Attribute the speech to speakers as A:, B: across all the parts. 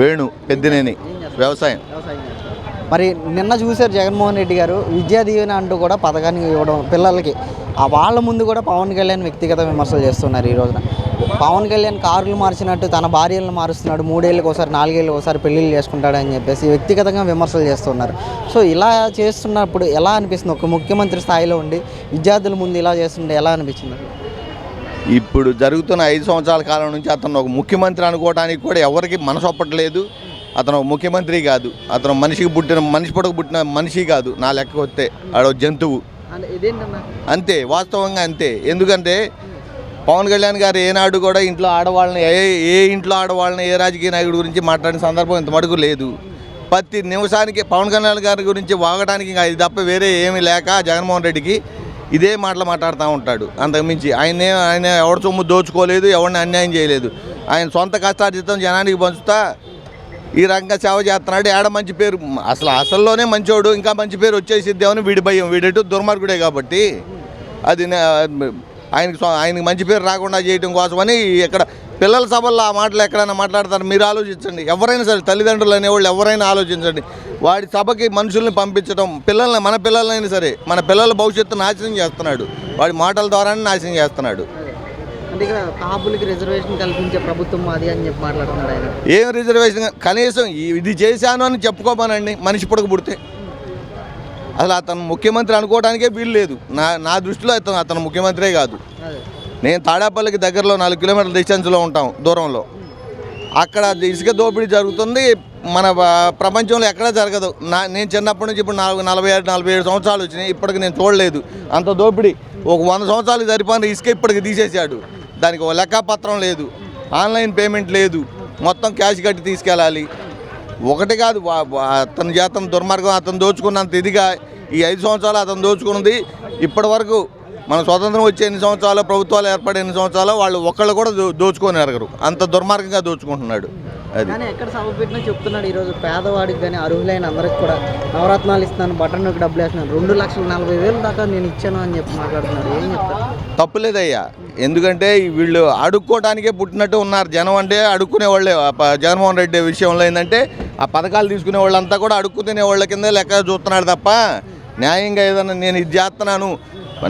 A: వేణు పెద్దినేని వ్యవసాయం.
B: మరి నిన్న చూశారు జగన్మోహన్ రెడ్డి గారు విద్యా దీవెన అంటూ కూడా పథకాన్ని ఇవ్వడం పిల్లలకి. ఆ వాళ్ళ ముందు కూడా పవన్ కళ్యాణ్ వ్యక్తిగత విమర్శలు చేస్తున్నారు ఈ రోజున. పవన్ కళ్యాణ్ కార్లు మార్చినట్టు తన భార్యలను మారుస్తున్నాడు మూడేళ్ళకి ఒకసారి నాలుగేళ్ళకి ఒకసారి పెళ్ళిళ్ళు చేసుకుంటాడు అని చెప్పేసి వ్యక్తిగతంగా విమర్శలు చేస్తున్నారు. సో ఇలా చేస్తున్నప్పుడు ఎలా అనిపిస్తుంది? ఒక ముఖ్యమంత్రి స్థాయిలో ఉండి విద్యార్థుల ముందు ఇలా చేస్తుంటే ఎలా అనిపించింది?
A: ఇప్పుడు జరుగుతున్న ఐదు సంవత్సరాల కాలం నుంచి అతను ఒక ముఖ్యమంత్రి అనుకోవడానికి కూడా ఎవరికి మనసు ఒప్పట్లేదు అతను ఒక ముఖ్యమంత్రి కాదు. అతను మనిషికి పుట్టిన మనిషి పొడకు పుట్టిన మనిషి కాదు. నా లెక్క వస్తే ఆడో జంతువు. అంతే వాస్తవంగా అంతే. ఎందుకంటే పవన్ కళ్యాణ్ గారు ఏనాడు కూడా ఇంట్లో ఆడవాళ్ళని ఏ ఏ ఇంట్లో ఆడవాళ్ళని ఏ రాజకీయ నాయకుడి గురించి మాట్లాడిన సందర్భం ఇంత మటుకు లేదు. ప్రతి నిమిషానికి పవన్ కళ్యాణ్ గారి గురించి వాగడానికి ఇంకా ఇది తప్ప వేరే ఏమీ లేక జగన్మోహన్ రెడ్డికి ఇదే మాటలు మాట్లాడుతూ ఉంటాడు. అంతకుమించి ఆయనే ఆయన ఎవరి సొమ్ము దోచుకోలేదు ఎవరిని అన్యాయం చేయలేదు. ఆయన సొంత కష్టార్జితం జనానికి పంచుతా ఈ రకంగా సేవ చేస్తున్నాడు. ఏడ మంచి పేరు? అసలు అసల్లోనే మంచోడు ఇంకా మంచి పేరు వచ్చేసిద్దామని వీడి భయం. వీడెటు దుర్మార్గుడే కాబట్టి అది ఆయనకి ఆయనకి మంచి పేరు రాకుండా చేయడం కోసమని ఇక్కడ పిల్లల సభల్లో ఆ మాటలు ఎక్కడైనా మాట్లాడతారు? మీరు ఆలోచించండి. ఎవరైనా సరే తల్లిదండ్రులు అనేవాళ్ళు ఎవరైనా ఆలోచించండి. వాడి సభకి మనుషుల్ని పంపించడం పిల్లల్ని మన పిల్లలైనా సరే మన పిల్లల భవిష్యత్తు నాశనం చేస్తున్నాడు. వాడి మాటల ద్వారానే నాశనం చేస్తున్నాడు.
B: అంటే ఇక్కడ కాపులకి రిజర్వేషన్ కల్పించే ప్రభుత్వం మాది అని చెప్పి మాట్లాడుతున్నాడు ఆయన.
A: ఏం రిజర్వేషన్ కనీసం ఇది చేశాను అని చెప్పుకోమనండి. మనిషి పొడకు పుడితే. అసలు అతను ముఖ్యమంత్రి అనుకోవడానికే వీలు లేదు. నా నా దృష్టిలో అతను అతను ముఖ్యమంత్రే కాదు. నేను తాడాపల్లికి దగ్గరలో నాలుగు కిలోమీటర్ల డిస్టెన్స్లో ఉంటాం దూరంలో. అక్కడ ఇసుక దోపిడీ జరుగుతుంది మన ప్రపంచంలో ఎక్కడా జరగదు. నా నేను చిన్నప్పటి నుంచి ఇప్పుడు నాలుగు నలభై ఏడు నలభై ఏడు సంవత్సరాలు వచ్చినాయి. ఇప్పటికి నేను చూడలేదు. అంత దోపిడీ. ఒక వంద సంవత్సరాలు సరిపోయిన ఇసుక ఇప్పటికి తీసేశాడు. దానికి ఒక లెక్కపత్రం లేదు. ఆన్లైన్ పేమెంట్ లేదు. మొత్తం క్యాష్ కట్టి తీసుకెళ్ళాలి. ఒకటి కాదు అతని చేతన దుర్మార్గం అతను దోచుకున్నంత ఇదిగా ఈ ఐదు సంవత్సరాలు అతను దోచుకున్నది. ఇప్పటి వరకు మన స్వతంత్రం వచ్చే ఎన్ని సంవత్సరాలు ప్రభుత్వాలు ఏర్పడే ఎన్ని సంవత్సరాలు వాళ్ళు ఒక్కళ్ళు కూడా దో దోచుకొని ఎరగరు. అంత దుర్మార్గంగా దోచుకుంటున్నాడు. అది.
B: ఎక్కడ సభ పెట్టినా చెప్తున్నాడు ఈరోజు పేదవాడికి కానీ అర్హులైన అందరికి కూడా నవరత్నాలు ఇస్తున్నాను బటన్ నొక్కి డబ్బులు వేస్తున్నాను. రెండు లక్షల నలభై వేలు దాకా నేను ఇచ్చాను అని చెప్పి మాట్లాడుతున్నాడు. ఏం చెప్తారు
A: తప్పులేదయ్యా ఎందుకంటే వీళ్ళు అడుక్కోవడానికే పుట్టినట్టు ఉన్నారు. జనం అంటే అడుక్కునే వాళ్ళే జగన్మోహన్ రెడ్డి విషయంలో ఏంటంటే ఆ పథకాలు తీసుకునే వాళ్ళంతా కూడా అడుక్కు తినే వాళ్ళ కింద లెక్క చూస్తున్నాడు తప్ప న్యాయంగా ఏదైనా నేను ఇది చేస్తున్నాను.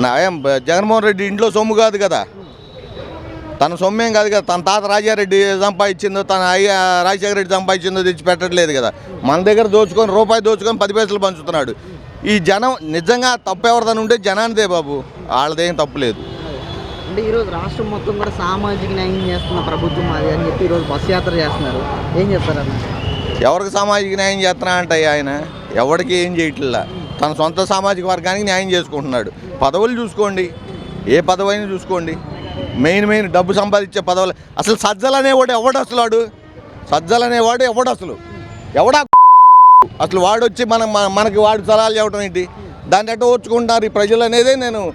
A: న్యాయం జగన్మోహన్ రెడ్డి ఇంట్లో సొమ్ము కాదు కదా. తన సొమ్మేం కాదు కదా తన తాత రాజారెడ్డి సంపాదించిందో తన అయ్య రాజశేఖర రెడ్డి సంపాదించిందో తెచ్చి పెట్టట్లేదు కదా. మన దగ్గర దోచుకొని రూపాయి దోచుకొని పది పైసలు పంచుతున్నాడు. ఈ జనం నిజంగా తప్పు ఎవరిదని ఉంటే జనానిదే బాబు. వాళ్ళదేం తప్పు లేదు.
B: అంటే ఈరోజు రాష్ట్రం మొత్తం కూడా సామాజిక న్యాయం చేస్తున్న ప్రభుత్వం అది అని చెప్పి ఈరోజు బస్ యాత్ర చేస్తున్నారు. ఏం చెప్తారు అన్న?
A: ఎవరికి సామాజిక న్యాయం చేస్తున్నా అంటే ఆయన ఎవరికి ఏం చేయట్లా. తన సొంత సామాజిక వర్గానికి న్యాయం చేసుకుంటున్నాడు. పదవులు చూసుకోండి. ఏ పదవైనా చూసుకోండి. మెయిన్ మెయిన్ డబ్బు సంపాదించే పదవులు. అసలు సజ్జలు అనేవాడు ఎవడు అసలు వాడు? సజ్జలు అనేవాడు ఎవడు అసలు? ఎవడా అసలు వాడు వచ్చి మనం మన- మనకి వాడు సలహాలు చెప్పడం ఏంటి? దాన్ని ఎట్ట ఓర్చుకుంటున్నారు ఈ ప్రజలు అనేదే నేను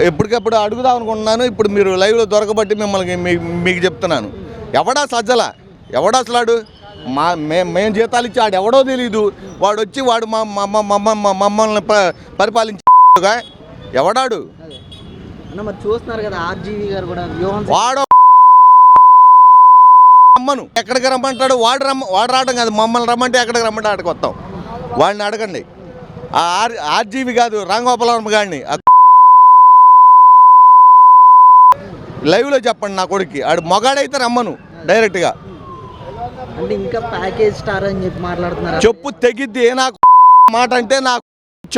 A: ఎప్పటికప్పుడు అడుగుదాం అనుకుంటున్నాను. ఇప్పుడు మీరు లైవ్లో దొరకబట్టి మిమ్మల్ని మీ- మీకు చెప్తున్నాను. ఎవడా సజ్జల? ఎవడా అసలు వాడు? మా మే- మేము జీతాలు ఇచ్చి వాడు ఎవడో తెలియదు వాడు వచ్చి వాడు మా మమ్మ మమ్మ మమ్మల్ని పరిపాలించగా ఎవడాడు?
B: అన్న మరి చూస్తున్నారు కదా ఆర్జీవి గారు కూడా వ్యూహం
A: వాడు రమ్మను. ఎక్కడికి రమ్మంటాడు? వాడు రమ్మ వాడు రావడం కాదు మమ్మల్ని రమ్మంటే ఎక్కడికి రమ్మంటే ఆడికి వస్తాం. వాడిని అడగండి. ఆ ఆర్ ఆర్జీవి కాదు రాంగోపాలవర్మ గారిని. ఆ లైవ్లో చెప్పండి నా కొడుక్కి. ఆడు మొగాడైతే రమ్మను డైరెక్ట్గా.
B: అంటే ఇంకా ప్యాకేజ్ స్టార్ అని చెప్పి మాట్లాడుతున్నారు?
A: చెప్పు తెగిద్ది నాకు మాట అంటే నాకు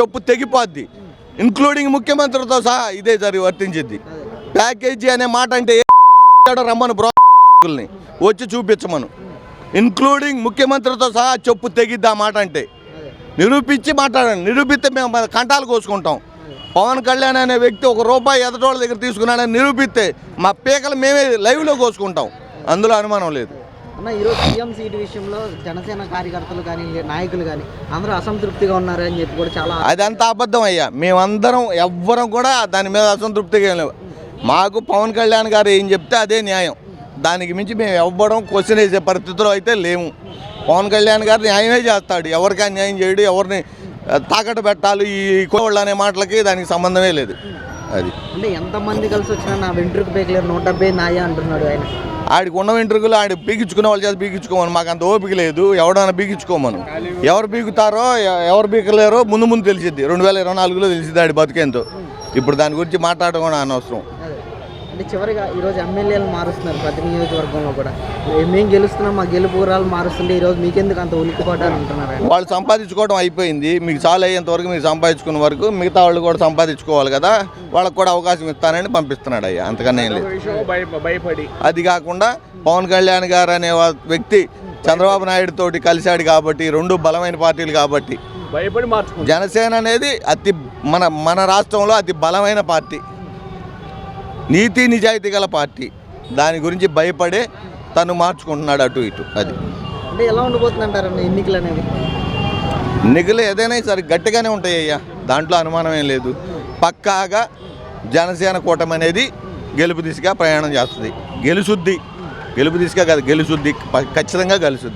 A: చెప్పు తెగిపోద్ది. ఇంక్లూడింగ్ ముఖ్యమంత్రితో సహా ఇదే జరి వర్తించింది. ప్యాకేజీ అనే మాట అంటే రమ్మను బ్రోని వచ్చి చూపించమను. ఇంక్లూడింగ్ ముఖ్యమంత్రితో సహా చెప్పు తెగిద్ది ఆ మాట అంటే. నిరూపించి మాట్లాడండి. నిరూపిస్తే మేము కంటాలు కోసుకుంటాం. పవన్ కళ్యాణ్ అనే వ్యక్తి ఒక రూపాయి ఎదటోళ్ళ దగ్గర తీసుకున్నాడని నిరూపిస్తే మా పీకలు మేమే లైవ్లో కోసుకుంటాం. అందులో అనుమానం లేదు.
B: అన్న ఈరోజు సీఎం సీటు విషయంలో జనసేన కార్యకర్తలు కానీ నాయకులు కానీ అందరూ అసంతృప్తిగా ఉన్నారు అని చెప్పి కూడా చాలా
A: అదంతా అబద్ధం అయ్యా. మేమందరం ఎవ్వరం కూడా దాని మీద అసంతృప్తిగా లేవు. మాకు పవన్ కళ్యాణ్ గారు ఏం చెప్తే అదే న్యాయం. దానికి మించి మేము ఎవ్వడం క్వశ్చన్ వేసే పరిస్థితిలో అయితే లేము. పవన్ కళ్యాణ్ గారు న్యాయమే చేస్తాడు. ఎవరికి అన్యాయం చేయడు ఎవరిని తాకట్టు పెట్టాలి ఈ కోళ్ళు అనే మాటలకి దానికి సంబంధమే లేదు. అది.
B: అంటే ఎంతమంది కలిసి వచ్చినా నా వెంట్రుకు పేకలేరు నూట డెబ్బై నాయే అంటున్నాడు ఆయన.
A: ఆడికి ఉన్న వెంట్రుకలు ఆడి పీకించుకునే వాళ్ళ చేత పీకించుకోమని మాకు అంత ఓపిక లేదు. ఎవడైనా పీకించుకోమను ఎవరు ఎ- ఎవరు పీకలేరో ముందు ముందు తెలిసిద్ది. రెండు వేల ఇరవై నాలుగులో తెలిసిద్ది ఆడి బతికేంతో ఇప్పుడు దాని గురించి మాట్లాడడం కూడా అనవసరం.
B: అంటే చివరిగా ఈరోజు ఎమ్మెల్యేలు మారుస్తున్నారు ప్రతి నియోజకవర్గంలో కూడా. ఏ- మేము గెలుస్తున్నాం మా గెలుపురాలు మారుస్తుంటే ఈరోజు మీకెందుకు అంత ఉలిక్కిపాటు అని అంటున్నారు.
A: వాళ్ళు సంపాదించుకోవడం అయిపోయింది. మీకు చాలు అయ్యేంత వరకు మీరు సంపాదించుకున్న వరకు మిగతా వాళ్ళు కూడా సంపాదించుకోవాలి కదా. వాళ్ళకి కూడా అవకాశం ఇస్తానని పంపిస్తున్నాడు అయ్యా. అంతకన్నా ఏం లేదు.
C: భయపడి
A: అది కాకుండా పవన్ కళ్యాణ్ గారు అనే వ్యక్తి చంద్రబాబు నాయుడు తోటి కలిశాడు కాబట్టి రెండు బలమైన పార్టీలు కాబట్టి
C: భయపడి మార్చుకుంటారు
A: జనసేన అనేది అతి మన మన రాష్ట్రంలో అతి బలమైన పార్టీ. నీతి నిజాయితీ గల పార్టీ. దాని గురించి భయపడే తను మార్చుకుంటున్నాడు అటు ఇటు. అది.
B: అంటే ఎలా ఉండబోతుందంటారు ఎన్నికలు అనేవి?
A: ఎన్నికలు ఏదైనా సరే గట్టిగానే ఉంటాయి అయ్యా. దాంట్లో అనుమానం ఏం లేదు. పక్కాగా జనసేన కూటమి అనేది గెలుపు దిశగా ప్రయాణం చేస్తుంది. గెలుసుద్ది. గెలుపు దిశగా కాదు గెలుసుద్ది. ఖచ్చితంగా గెలుసుద్ది.